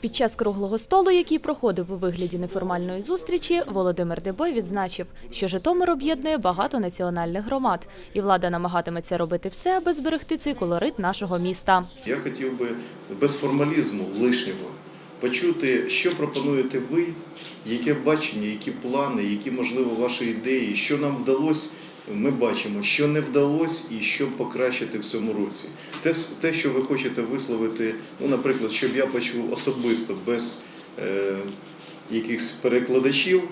Під час круглого столу, який проходив у вигляді неформальної зустрічі, Володимир Дебой відзначив, що Житомир об'єднує багато національних громад, і влада намагатиметься робити все, аби зберегти цей колорит нашого міста. Я хотів би без формалізму лишнього почути, що пропонуєте ви, яке бачення, які плани, які можливо ваші ідеї, що нам вдалося. Ми бачимо, що не вдалося і що покращити в цьому році. Те, те що ви хочете висловити, ну, наприклад, щоб я почув особисто без е, якихось перекладачів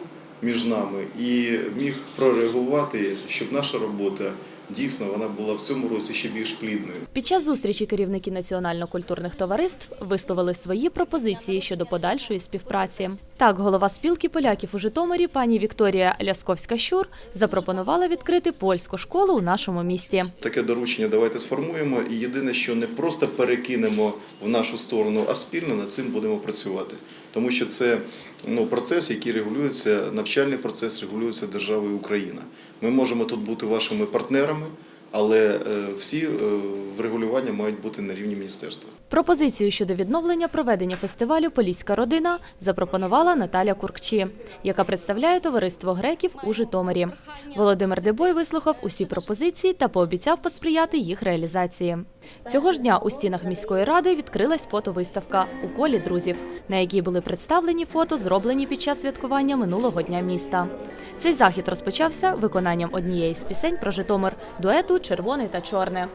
між нами і міг прореагувати, щоб наша робота дійсно вона була в цьому році ще більш плідною. Під час зустрічі керівники національно-культурних товариств висловили свої пропозиції щодо подальшої співпраці. Так, голова спілки поляків у Житомирі пані Вікторія Лясковська-Щур запропонувала відкрити польську школу у нашому місті. Таке доручення давайте сформуємо. І єдине, що не просто перекинемо в нашу сторону, а спільно над цим будемо працювати. Тому що це ну, процес, який регулюється, навчальний процес регулюється державою Україна. Ми можемо тут бути вашими партнерами, але е, всі е, врегулювання мають бути на рівні міністерства. Пропозицію щодо відновлення проведення фестивалю Поліська родина запропонувала Наталя Куркчі, яка представляє товариство греків у Житомирі. Володимир Дебой вислухав усі пропозиції та пообіцяв посприяти їх реалізації. Цього ж дня у стінах міської ради відкрилась фотовиставка у колі друзів, на якій були представлені фото, зроблені під час святкування минулого дня міста. Цей захід розпочався виконанням однієї з пісень про Житомир дуету Червоний та чорне.